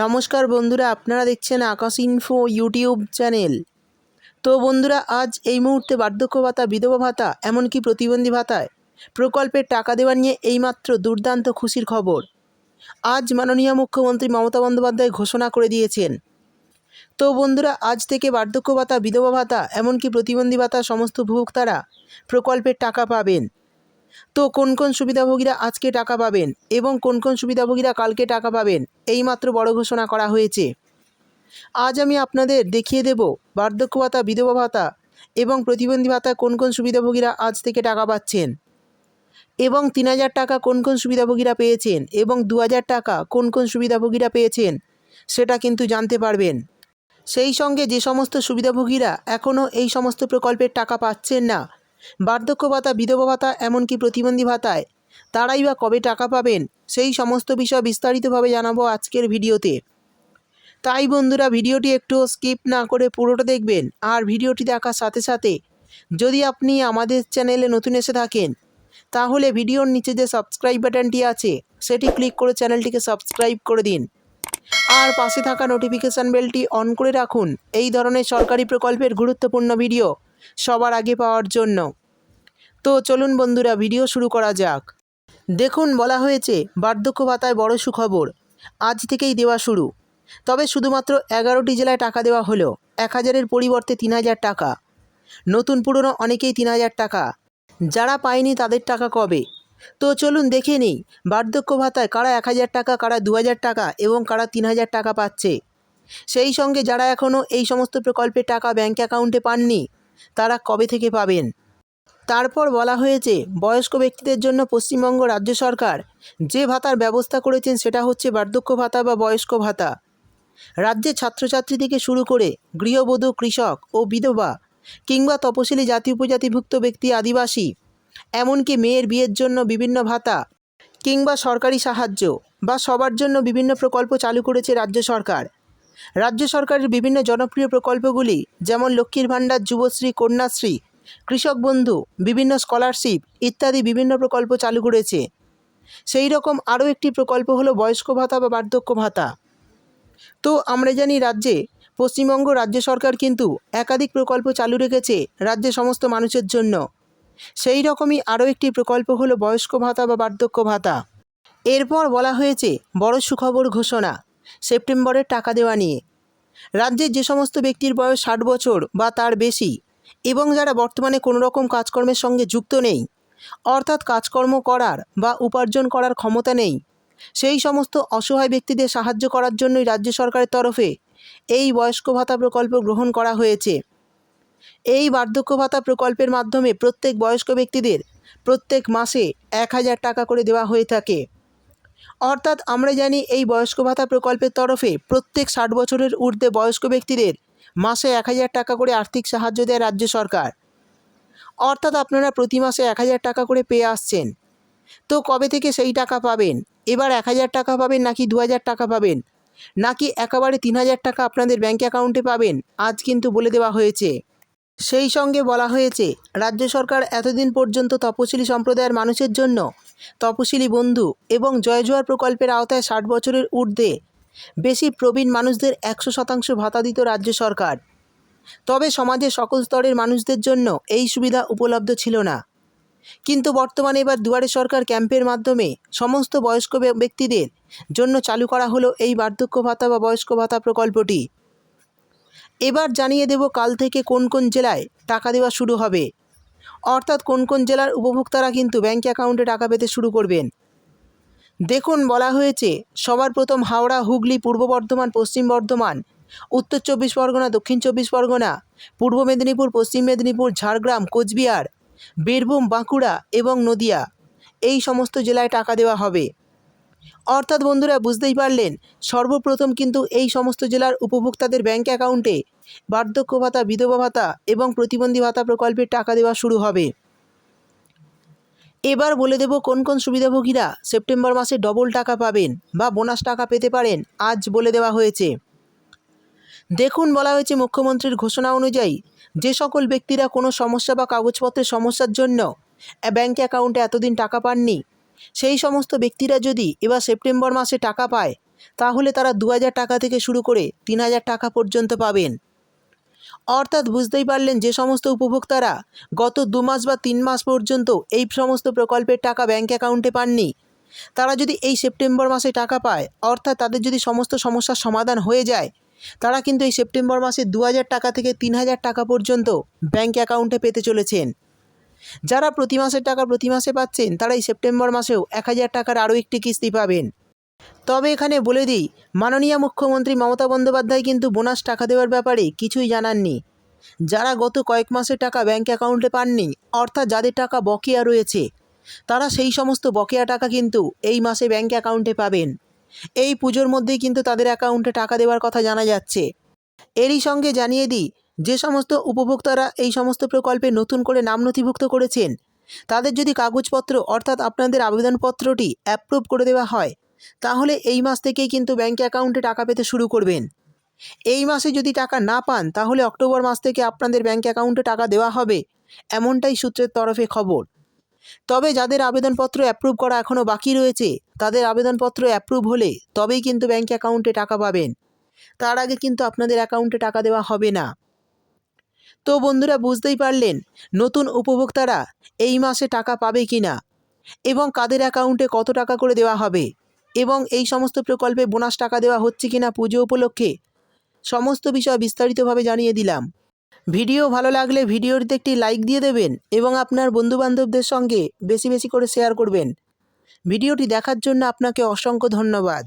নমস্কার বন্ধুরা, আপনারা দেখছেন আকাশ ইনফো ইউটিউব চ্যানেল তো বন্ধুরা, আজ এই মুহূর্তে বার্ধক্য ভাতা, বিধবা ভাতা, এমনকি প্রতিবন্ধী ভাতায় প্রকল্পের টাকা দেওয়া নিয়ে এইমাত্র দুর্দান্ত খুশির খবর। আজ মাননীয় মুখ্যমন্ত্রী মমতা বন্দ্যোপাধ্যায় ঘোষণা করে দিয়েছেন। তো বন্ধুরা, আজ থেকে বার্ধক্য ভাতা, বিধবা ভাতা, এমনকি প্রতিবন্ধী ভাতা সমস্ত উপভোক্তারা প্রকল্পের টাকা পাবেন। তো কোন কোন সুবিধাভোগীরা আজকে টাকা পাবেন এবং কোন কোন সুবিধাভোগীরা কালকে টাকা পাবেন? এইমাত্র বড় ঘোষণা করা হয়েছে। আজ আমি আপনাদের দেখিয়ে দেব বার্ধক্য ভাতা, বিধবা ভাতা এবং প্রতিবন্ধী ভাতা কোন কোন সুবিধাভোগীরা আজ থেকে টাকা পাচ্ছেন? এবং তিন হাজার টাকা কোন কোন সুবিধাভোগীরা পেয়েছেন? এবং দু হাজার টাকা কোন কোন সুবিধাভোগীরা পেয়েছেন? সেটা কিন্তু জানতে পারবেন। সেই সঙ্গে যে সমস্ত সুবিধাভোগীরা এখনও এই সমস্ত প্রকল্পের টাকা পাচ্ছেন না বার্ধক্য ভাতা, বিধবা ভাতা, এমনকি প্রতিবন্ধী ভাতায়। তারাই বা কবে টাকা পাবেন, সেই সমস্ত বিষয় বিস্তারিতভাবে জানাব আজকের ভিডিওতে। তাই বন্ধুরা, ভিডিওটি একটু স্কিপ না করে পুরোটা দেখবেন আর ভিডিওটি দেখার সাথে সাথে যদি আপনি আমাদের চ্যানেলে নতুন এসে থাকেন, তাহলে ভিডিওর নিচে যে সাবস্ক্রাইব বাটনটি আছে, সেটি ক্লিক করে চ্যানেলটিকে সাবস্ক্রাইব করে দিন। আর পাশে থাকা নোটিফিকেশান বেলটি অন করে রাখুন। এই ধরনের সরকারি প্রকল্পের গুরুত্বপূর্ণ ভিডিও সবার আগে পাওয়ার জন্য। তো চলুন বন্ধুরা, ভিডিও শুরু করা যাক। দেখুন, বলা হয়েছে, বার্ধক্য ভাতায় বড় সুখবর। আজ থেকেই দেওয়া শুরু। তবে শুধুমাত্র এগারোটি জেলায় টাকা দেওয়া হলো। এক হাজারের পরিবর্তে তিন হাজার টাকা। নতুন পুরনো অনেকেই তিন হাজার টাকা। যারা পায়নি তাদের টাকা কবে? তো চলুন দেখে নিই, বার্ধক্য ভাতায় কারা এক হাজার টাকা, কারা দু হাজার টাকা এবং কারা তিন হাজার টাকা পাচ্ছে। সেই সঙ্গে যারা এখনও এই সমস্ত প্রকল্পের টাকা ব্যাঙ্ক অ্যাকাউন্টে পাননি তারা কবে থেকে পাবেন? তারপর বলা হয়েছে, বয়স্ক ব্যক্তিদের জন্য পশ্চিমবঙ্গ রাজ্য সরকার যে ভাতার ব্যবস্থা করেছেন সেটা হচ্ছে বার্ধক্য ভাতা বা বয়স্ক ভাতা। রাজ্যের ছাত্রছাত্রী থেকে শুরু করে গৃহবধূ, কৃষক ও বিধবা কিংবা তপশিলি জাতি উপজাতিভুক্ত ব্যক্তি, আদিবাসী, এমনকি মেয়ের বিয়ের জন্য বিভিন্ন ভাতা কিংবা সরকারি সাহায্য বা সবার জন্য বিভিন্ন প্রকল্প চালু করেছে রাজ্য সরকার। রাজ্য সরকারের বিভিন্ন জনপ্রিয় প্রকল্পগুলি যেমন লক্ষ্মীর ভাণ্ডার, যুবশ্রী, কন্যাশ্রী, কৃষক বন্ধু, বিভিন্ন স্কলারশিপ ইত্যাদি বিভিন্ন প্রকল্প চালু করেছে। সেই রকম আরও একটি প্রকল্প হলো বয়স্ক ভাতা বা বার্ধক্য ভাতা। তো আমরা জানি রাজ্যে, পশ্চিমবঙ্গ রাজ্য সরকার কিন্তু একাধিক প্রকল্প চালু রেখেছে রাজ্যের সমস্ত মানুষের জন্য। সেই রকমই আরও একটি প্রকল্প হলো বয়স্ক ভাতা বা বার্ধক্য ভাতা। এরপর বলা হয়েছে বড় সুখবর ঘোষণা। সেপ্টেম্বরের টাকা দেওয়া নিয়ে। রাজ্যের যে সমস্ত ব্যক্তির বয়স ষাট বছর বা তার বেশি এবং যারা বর্তমানে কোনো রকম কাজকর্মের সঙ্গে যুক্ত নেই, অর্থাৎ কাজকর্ম করার বা উপার্জন করার ক্ষমতা নেই, সেই সমস্ত অসহায় ব্যক্তিদের সাহায্য করার জন্যই রাজ্য সরকারের তরফে এই বয়স্ক ভাতা প্রকল্প গ্রহণ করা হয়েছে। এই বার্ধক্য ভাতা প্রকল্পের মাধ্যমে প্রত্যেক বয়স্ক ব্যক্তিদের প্রত্যেক মাসে এক হাজার টাকা করে দেওয়া হয়ে থাকে। অর্থাৎ আমরা জানি এই বয়স্ক ভাতা প্রকল্পের তরফে প্রত্যেক ষাট বছরের ঊর্ধ্বে বয়স্ক ব্যক্তিদের মাসে এক হাজার টাকা করে আর্থিক সাহায্য দেয় রাজ্য সরকার। অর্থাৎ আপনারা প্রতি মাসে এক হাজার টাকা করে পেয়ে আসছেন। তো কবে থেকে সেই টাকা পাবেন? এবার এক হাজার টাকা পাবেন নাকি দু হাজার টাকা পাবেন? নাকি একেবারে তিন হাজার টাকা আপনাদের ব্যাঙ্ক অ্যাকাউন্টে পাবেন? আজ কিন্তু বলে দেওয়া হয়েছে। সেই সঙ্গে বলা হয়েছে, রাজ্য সরকার এতদিন পর্যন্ত তপশিলি সম্প্রদায়ের মানুষের জন্য তপশিলি বন্ধু এবং জয় জোয়ার প্রকল্পের আওতায় ষাট বছরের ঊর্ধ্বে বেশি প্রবীণ মানুষদের একশো শতাংশ ভাতা দিত রাজ্য সরকার। তবে সমাজের সকল স্তরের মানুষদের জন্য এই সুবিধা উপলব্ধ ছিল না। কিন্তু বর্তমানে এবার দুয়ারে সরকার ক্যাম্পের মাধ্যমে সমস্ত বয়স্ক ব্যক্তিদের জন্য চালু করা হলো এই বার্ধক্য ভাতা বা বয়স্ক ভাতা প্রকল্পটি। এবার জানিয়ে দেব কাল থেকে কোন কোন জেলায় টাকা দেওয়া শুরু হবে। অর্থাৎ কোন কোন জেলার উপভোক্তারা কিন্তু ব্যাঙ্ক অ্যাকাউন্টে টাকা পেতে শুরু করবেন। দেখুন, বলা হয়েছে, সবার প্রথম হাওড়া, হুগলি, পূর্ব বর্ধমান, পশ্চিম বর্ধমান, উত্তর চব্বিশ পরগনা, দক্ষিণ চব্বিশ পরগনা, পূর্ব মেদিনীপুর, পশ্চিম মেদিনীপুর, ঝাড়গ্রাম, কোচবিহার, বীরভূম, বাঁকুড়া এবং নদিয়া। এই সমস্ত জেলায় টাকা দেওয়া হবে। অর্থাৎ বন্ধুরা বুঝতেই পারলেন, সর্বপ্রথম কিন্তু এই সমস্ত জেলার উপভোক্তাদের ব্যাঙ্ক অ্যাকাউন্টে বার্ধক্য ভাতা, বিধবা ভাতা এবং প্রতিবন্ধী ভাতা প্রকল্পের টাকা দেওয়া শুরু হবে। এবার বলে দেব কোন কোন সুবিধাভোগীরা সেপ্টেম্বর মাসে ডবল টাকা পাবেন বা বোনাস টাকা পেতে পারেন, আজ বলে দেওয়া হয়েছে। দেখুন, বলা হয়েছে মুখ্যমন্ত্রীর ঘোষণা অনুযায়ী যে সকল ব্যক্তিরা কোনো সমস্যা বা কাগজপত্রের সমস্যার জন্য ব্যাঙ্ক অ্যাকাউন্টে এতদিন টাকা পাননি সেই সমস্ত ব্যক্তিরা যদি এবার সেপ্টেম্বর মাসে টাকা পায়, তাহলে তারা দু হাজার টাকা থেকে শুরু করে তিন হাজার টাকা পর্যন্ত পাবেন। অর্থাৎ বুঝতেই পারলেন যে সমস্ত উপভোক্তারা গত দু মাস বা তিন মাস পর্যন্ত এই সমস্ত প্রকল্পের টাকা ব্যাঙ্ক অ্যাকাউন্টে পাননি। তারা যদি এই সেপ্টেম্বর মাসে টাকা পায়, অর্থাৎ তাদের যদি সমস্ত সমস্যার সমাধান হয়ে যায়, তারা কিন্তু এই সেপ্টেম্বর মাসে দু হাজার টাকা থেকে তিন হাজার টাকা পর্যন্ত ব্যাঙ্ক অ্যাকাউন্টে পেতে চলেছেন। যারা প্রতি মাসের টাকা প্রতি মাসে পাচ্ছেন, তারা এই সেপ্টেম্বর মাসেও এক হাজার টাকার আরও একটি কিস্তি পাবেন। তবে এখানে বলে দিই, মাননীয় মুখ্যমন্ত্রী মমতা বন্দ্যোপাধ্যায় কিন্তু বোনাস টাকা দেওয়ার ব্যাপারে কিছুই জানাননি। যারা গত কয়েক মাসের টাকা ব্যাঙ্ক অ্যাকাউন্টে পাননি, অর্থাৎ যাদের টাকা বকেয়া রয়েছে, তারা সেই সমস্ত বকেয়া টাকা কিন্তু এই মাসে ব্যাঙ্ক অ্যাকাউন্টে পাবেন। এই পুজোর মধ্যেই কিন্তু তাদের অ্যাকাউন্টে টাকা দেওয়ার কথা জানা যাচ্ছে। এরই সঙ্গে জানিয়ে দিই যে সমস্ত উপভোক্তারা এই সমস্ত প্রকল্পে নতুন করে নাম নথিভুক্ত করেছেন, তাদের যদি কাগজপত্র, অর্থাৎ আপনাদের আবেদনপত্রটি অ্যাপ্রুভ করে দেওয়া হয়, তাহলে এই মাস থেকেই কিন্তু ব্যাঙ্ক অ্যাকাউন্টে টাকা পেতে শুরু করবেন। এই মাসে যদি টাকা না পান, তাহলে অক্টোবর মাস থেকে আপনাদের ব্যাঙ্ক অ্যাকাউন্টে টাকা দেওয়া হবে, এমনটাই সূত্রের তরফে খবর। তবে যাদের আবেদনপত্র অ্যাপ্রুভ করা এখনও বাকি রয়েছে, তাদের আবেদনপত্র অ্যাপ্রুভ হলে তবেই কিন্তু ব্যাঙ্ক অ্যাকাউন্টে টাকা পাবেন। তার আগে কিন্তু আপনাদের অ্যাকাউন্টে টাকা দেওয়া হবে না। তো বন্ধুরা বুঝতেই পারলেন, নতুন উপভোক্তারা এই মাসে টাকা পাবে কি না এবং কাদের অ্যাকাউন্টে কত টাকা করে দেওয়া হবে এবং এই সমস্ত প্রকল্পে বোনাস টাকা দেওয়া হচ্ছে কি না পুজো উপলক্ষে সমস্ত বিষয় বিস্তারিতভাবে জানিয়ে দিলাম। ভিডিও ভালো লাগলে ভিডিওটিতে একটি লাইক দিয়ে দেবেন এবং আপনার বন্ধুবান্ধবদের সঙ্গে বেশি বেশি করে শেয়ার করবেন। ভিডিওটি দেখার জন্য আপনাকে অসংখ্য ধন্যবাদ।